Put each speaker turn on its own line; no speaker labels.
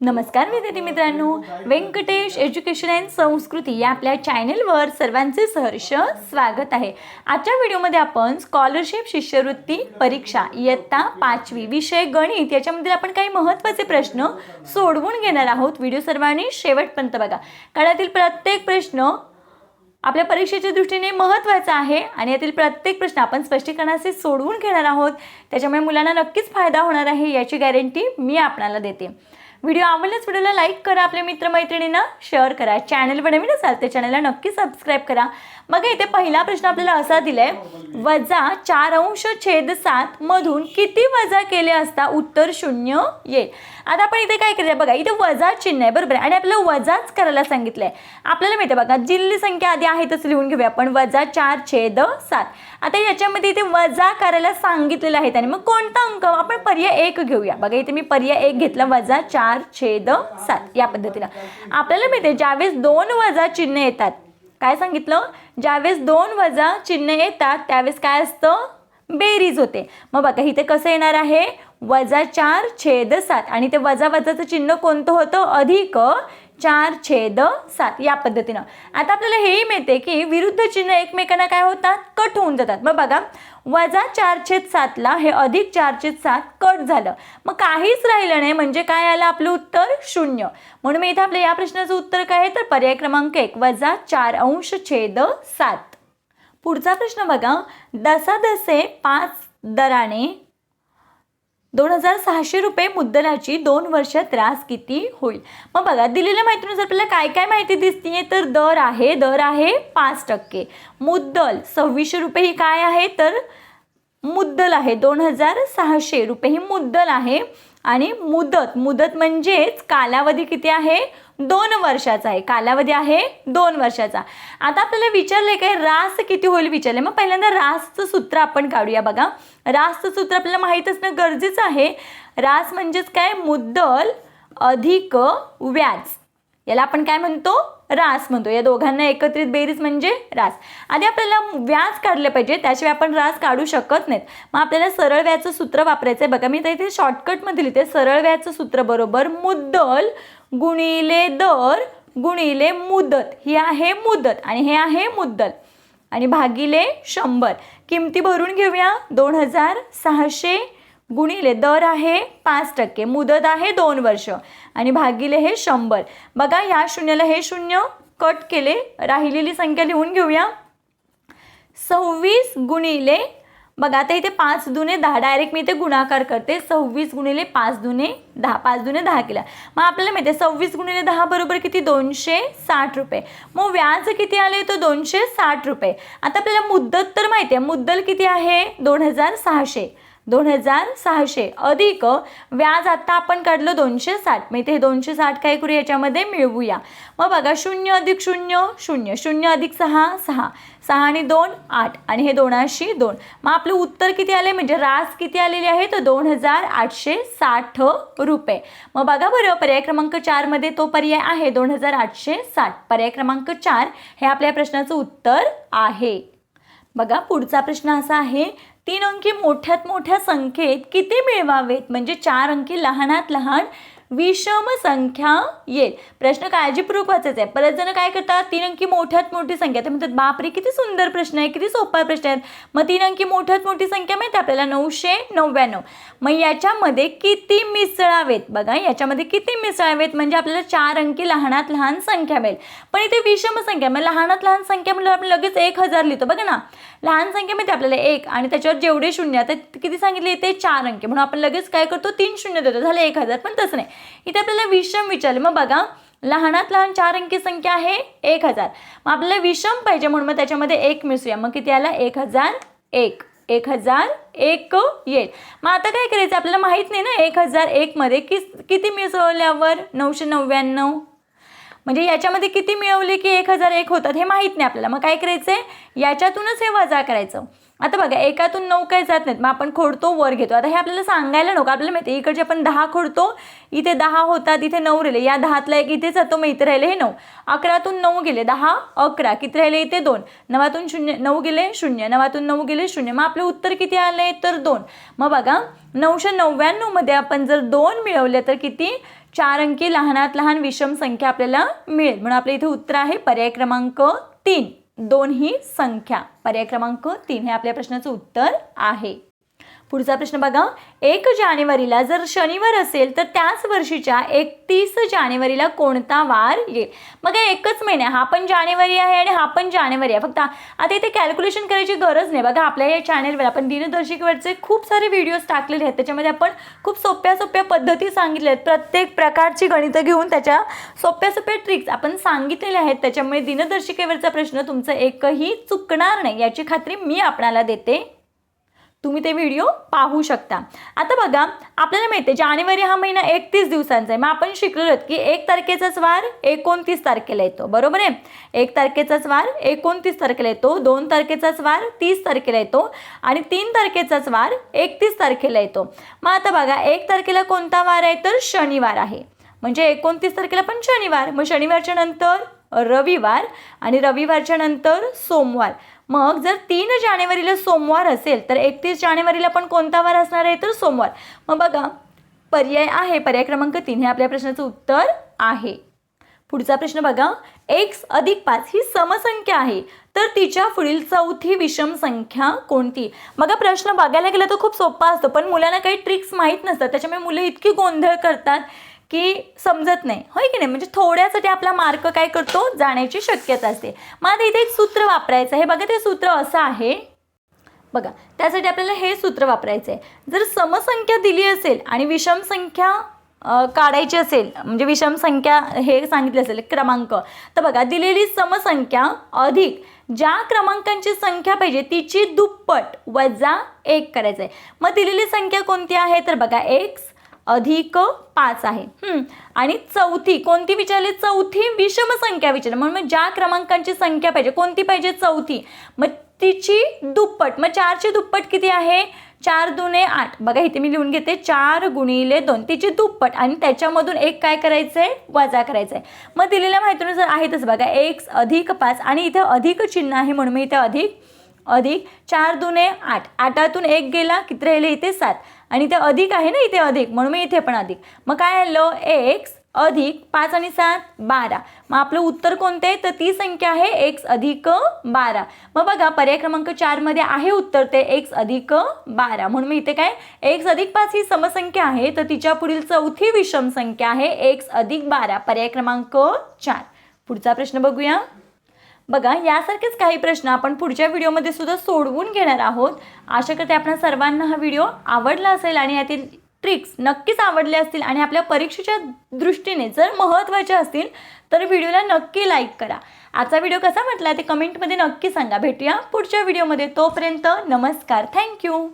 नमस्कार विद्यार्थी मित्रांनो. व्यंकटेश एज्युकेशन अँड संस्कृती या आपल्या चॅनेलवर सर्वांचे सहर्ष स्वागत आहे. आजच्या व्हिडिओमध्ये आपण स्कॉलरशिप शिष्यवृत्ती परीक्षा इयत्ता पाचवी विषय गणित याच्यामधील आपण काही महत्त्वाचे प्रश्न सोडवून घेणार आहोत. व्हिडिओ सर्वांनी शेवटपर्यंत बघा. कारण यातील प्रत्येक प्रश्न आपल्या परीक्षेच्या दृष्टीने महत्त्वाचा आहे आणि यातील प्रत्येक प्रश्न आपण स्पष्टीकरणाचे सोडवून घेणार आहोत. त्याच्यामुळे मुलांना नक्कीच फायदा होणार आहे याची गॅरंटी मी आपणाला देते. व्हिडिओ आवडल्यास व्हिडिओला लाईक करा आपल्या मित्रमैत्रिणींना शेअर करा. चॅनलवर नवीन असाल तर चॅनलला नक्की सबस्क्राईब करा. मग इथे पहिला प्रश्न आपल्याला असा दिलाय वजा चार अंश छेद सात मधून किती वजा केले असता उत्तर शून्य येईल. आता आपण इथे काय करूया बघा इथे वजा चिन्ह आहे बरोबर आहे? आणि आपल्याला वजाच करायला सांगितलंय. आपल्याला माहिती आहे बघा जिल्ली संख्या आधी आहे तसं लिहून घेऊया आपण वजा चार छेद सात. आता याच्यामध्ये इथे वजा करायला सांगितलेलं आहे आणि मग कोणता अंक? आपण पर्याय एक घेऊया. बघा इथे मी पर्याय एक घेतला वजा चार छेद सात या पद्धतीनं. आपल्याला माहिती आहे ज्यावेळेस दोन वजा चिन्ह येतात काय सांगितलं? ज्यावेळेस दोन वजा चिन्ह येतात त्यावेळेस काय असतं? बेरीज होते. मग बघा इथे कसं येणार आहे? वजा चार छेद सात. आणि ते वजा वजाचं चिन्ह कोणतं होतं? अधिक चार छेद सात या पद्धतीनं. आता आपल्याला हेही मिळते की विरुद्ध चिन्ह एकमेकांना काय होतात? कट होऊन जातात. मग बघा वजा चार छेद सातला हे अधिक चार छेद सात कट झालं. मग काहीच राहिलं नाही म्हणजे काय आलं? आपलं उत्तर शून्य. म्हणून मी इथे आपल्या या प्रश्नाचं उत्तर काय आहे? तर पर्याय क्रमांक एक वजा चार अंश छेद सात. पुढचा प्रश्न बघा. दसादसे पाच दराने दोन हजार सहाशे रुपये मुद्दलाची दोन वर्ष त्रास किती होईल? मग बघा दिलेल्या माहितीनुसार आपल्याला काय काय माहिती दिसतीये? तर दर आहे दर आहे पाच टक्के. मुद्दल सव्वीसशे रुपये ही काय आहे? तर मुद्दल आहे दोन हजार सहाशे रुपये ही मुद्दल आहे. आणि मुदत मुदत म्हणजेच कालावधी किती आहे? दोन वर्षाचा आहे. कालावधी आहे दोन वर्षाचा. आता आपल्याला विचारलंय काय रास किती होईल विचारले मग पहिल्यांदा रासचं सूत्र आपण काढूया बघा. रासचं सूत्र आपल्याला माहीत असणं गरजेचं आहे. रास म्हणजेच काय? मुद्दल अधिक व्याज. याला आपण काय म्हणतो? रास म्हणतो. या दोघांना एकत्रित बेरीज म्हणजे रास आधी आपल्याला व्याज काढले पाहिजे त्याशिवाय आपण रास काढू शकत नाहीत. मग आपल्याला सरळ व्याजचं सूत्र वापरायचं आहे बघा मी तर इथे शॉर्टकटमध्ये लिहिते. सरळ व्याजचं सूत्र बरोबर मुद्दल गुणिले दर गुणिले मुदत. ही आहे मुदत आणि हे आहे मुद्दल. आणि भागिले शंभर. किमती भरून घेऊया. दोन हजार सहाशे गुणिले दर आहे पाच टक्के मुदत आहे दोन वर्ष. आणि भागिले हे शंभर. बघा ह्या शून्याला हे शून्य कट केले राहिलेली संख्या लिहून घेऊया. सव्वीस गुणिले बघा आता इथे पाच दुने दहा डायरेक्ट मी इथे गुणाकार करते. सव्वीस गुणिले पाच दुने दहा पाच दुने दहा केला. मग आपल्याला माहिती आहे सव्वीस गुणिले दहा बरोबर किती? दोनशे साठ रुपये. मग व्याज किती आले तर दोनशे साठ रुपये. आता आपल्याला मुद्दत तर माहिती आहे मुद्दल किती आहे? दोन हजार सहाशे. दोन हजार सहाशे. अधिक व्याज आत्ता आपण काढलं दोनशे साठ. मग इथे हे दोनशे साठ काय करू याच्यामध्ये मिळवूया. मग बघा शून्य अधिक शून्य शून्य. शून्य अधिक सहा सहा. सहा आणि दोन आठ. आणि हे दोनाशी दोन. मग आपलं उत्तर किती आले म्हणजे रास किती आलेली आहे? तर दोन हजार आठशे साठ रुपये. मग बघा बरं पर्याय क्रमांक चारमध्ये तो पर्याय आहे दोन हजार आठशे साठ. पर्याय क्रमांक चार हे आपल्या प्रश्नाचं उत्तर आहे. बघा पुढचा प्रश्न असा आहे तीन अंकी मोठ्यात मोठ्या संख्येत किती मिळवावेत? म्हणजे चार अंकी लहानात लहान विषम संख्या येईल. प्रश्न काळजीपूर्वक वाचायचा आहे. परत जण काय करतात? तीन अंकी मोठ्यात मोठी संख्या. ते म्हणतात बापरे किती सुंदर प्रश्न आहे. किती सोपा प्रश्न आहे. मग तीन अंकी मोठ्यात मोठी संख्या माहिती आहे आपल्याला? नऊशे नव्याण्णव. मग याच्यामध्ये किती मिसळावेत? बघा याच्यामध्ये किती मिसळावेत? म्हणजे आपल्याला चार अंकी लहानात लहान संख्या मिळेल. पण इथे विषम संख्या म्हणजे लहानात लहान संख्या म्हणजे आपण लगेच एक हजार लिहितो. बघा ना लहान संख्या माहिती आपल्याला एक आणि त्याच्यावर जेवढे शून्य आता किती सांगितले? ते चार अंकी. म्हणून आपण लगेच काय करतो? तीन शून्य देतो. झालं एक हजार पण तसं नाही. इथे आपल्याला विषम विचारले. मग बघा लहानात लहान चार अंकी संख्या आहे एक हजार. मग आपल्याला विषम पाहिजे म्हणून मग त्याच्यामध्ये एक मिसळूया मग किती आला? एक हजार एक. एक हजार एक येईल. मग आता काय करायचं? आपल्याला माहीत नाही ना एक हजार एकमध्ये कि किती मिसळल्यावर? नऊशे नव्याण्णव. म्हणजे याच्यामध्ये किती मिळवले की एक हजार एक होतात हे माहीत नाही आपल्याला. मग काय करायचं आहे याच्यातूनच हे वजा करायचं. आता बघा एकातून नऊ काय जात नाहीत. मग आपण खोडतो वर घेतो. आता हे आपल्याला सांगायला नको. आपल्याला माहिती आहे, इकडचे आपण दहा खोडतो इथे दहा होतात इथे नऊ राहिले. या दहातला एक इथे जातो मग इथे राहिले हे नऊ. अकरातून नऊ गेले दहा अकरा. किती राहिले? इथे दोन. नवातून शून्य नऊ गेले शून्य. नवातून नऊ गेले शून्य. मग आपलं उत्तर किती आले? तर दोन. मग बघा नऊशे नव्याण्णवमध्ये आपण जर दोन मिळवले तर किती? चार अंकी लहानात लहान विषम संख्या आपल्याला मिळेल. म्हणून आपल्या इथे उत्तर आहे पर्याय क्रमांक तीन. दोन ही संख्या. पर्याय क्रमांक तीन हे आपल्या प्रश्नाचं उत्तर आहे. पुढचा प्रश्न बघा. एक जानेवारीला जर शनिवार असेल तर त्याच वर्षीच्या एकतीस जानेवारीला कोणता वार येईल? मग एकच महिना हा पण जानेवारी आहे आणि हा पण जानेवारी आहे. फक्त आता इथे कॅल्क्युलेशन करायची गरज नाही. बघा आपल्या या चॅनेलवर आपण दिनदर्शिकेवरचे खूप सारे व्हिडिओज टाकलेले आहेत. त्याच्यामध्ये आपण खूप सोप्या सोप्या पद्धती सांगितल्या आहेत. प्रत्येक प्रकारची गणितं घेऊन त्याच्या सोप्या सोप्या ट्रिक्स आपण सांगितलेल्या आहेत. त्याच्यामुळे दिनदर्शिकेवरचा प्रश्न तुमचं एकही चुकणार नाही. याची खात्री मी आपणाला देते. तुम्ही ते व्हिडिओ पाहू शकता. आता बघा आपल्याला माहिती आहे जानेवारी हा महिना एकतीस दिवसांचा आहे. मग आपण शिकलो की एक तारखेचाच वार एकोणतीस तारखेला येतो. बरोबर आहे? एक तारखेचाच वार एकोणतीस तारखेला येतो. दोन तारखेचाच वार तीस तारखेला येतो. आणि तीन तारखेचाच वार एकतीस तारखेला येतो. मग आता बघा एक तारखेला कोणता वार आहे? तर शनिवार आहे. म्हणजे एकोणतीस तारखेला पण शनिवार. मग शनिवारच्या नंतर रविवार आणि रविवारच्या नंतर सोमवार. मग जर तीन जानेवारीला सोमवार असेल तर एकतीस जानेवारीला पण कोणता वार असणार आहे? तर सोमवार. मग बघा पर्याय आहे. पर्याय क्रमांक तीन हे आपल्या प्रश्नाचं उत्तर आहे. पुढचा प्रश्न बघा. एक्स अधिक पाच ही समसंख्या आहे. तर तिच्या पुढील चौथी विषम संख्या कोणती? बघा प्रश्न बघायला गेला तर खूप सोपा असतो पण मुलांना काही ट्रिक्स माहीत नसतात. त्याच्यामुळे मुलं इतकी गोंधळ करतात. की समजत नाही. होय की नाही? म्हणजे थोड्यासाठी आपला मार्क काय करतो? जाण्याची शक्यता असते. मग आता इथे एक सूत्र वापरायचं आहे. बघा ते सूत्र असं आहे. बघा त्यासाठी आपल्याला हे सूत्र वापरायचं आहे जर समसंख्या दिली असेल आणि विषम संख्या काढायची असेल म्हणजे विषम संख्या हे सांगितले असेल क्रमांक. तर बघा दिलेली समसंख्या अधिक ज्या क्रमांकांची संख्या पाहिजे तिची दुप्पट वजा एक करायचं आहे मग दिलेली संख्या कोणती आहे? तर बघा एक्स अधिक पाच आहे. आणि चौथी कोणती विचारली? चौथी विषम संख्या विचारली. म्हणून मग ज्या क्रमांकांची संख्या पाहिजे कोणती पाहिजे? चौथी. मग तिची दुप्पट मग चारची दुप्पट किती आहे? चार दुने आठ. बघा इथे मी लिहून घेते. चार गुणिले दोन. तिची दुप्पट आणि त्याच्यामधून एक काय करायचं आहे वजा करायचं आहे मग दिलेल्या माहितीनुसार आहेतच बघा. एक्स अधिक पाच आणि इथे अधिक चिन्ह आहे म्हणून मी इथे अधिक अधिक चार दुने आठ. आठातून एक गेला किती राहिले? इथे सात. आणि ते अधिक आहे ना इथे अधिक. म्हणून मी इथे पण अधिक. मग काय आलं? एक्स अधिक पाच आणि सात बारा. मग आपलं उत्तर कोणतं आहे? तर ती संख्या आहे एक्स अधिक बारा. मग बघा पर्याय क्रमांक चारमध्ये आहे उत्तर ते एक्स अधिक बारा. म्हणून मी इथे काय? एक्स अधिक पाच ही समसंख्या आहे तर तिच्या पुढील चौथी विषम संख्या आहे एक्स अधिक बारा. पर्याय क्रमांक चार. पुढचा प्रश्न बघूया. बघा यासारखेच काही प्रश्न आपण पुढच्या व्हिडिओमध्ये सुद्धा सोडवून घेणार आहोत. आशा करते आपण सर्वांना हा व्हिडिओ आवडला असेल आणि यातील ट्रिक्स नक्कीच आवडले असतील आणि आपल्या परीक्षेच्या दृष्टीने जर महत्त्वाच्या असतील तर व्हिडिओला नक्की लाईक करा. आजचा व्हिडिओ कसा म्हटला ते कमेंटमध्ये नक्की सांगा. भेटूया पुढच्या व्हिडिओमध्ये. तोपर्यंत नमस्कार. थँक्यू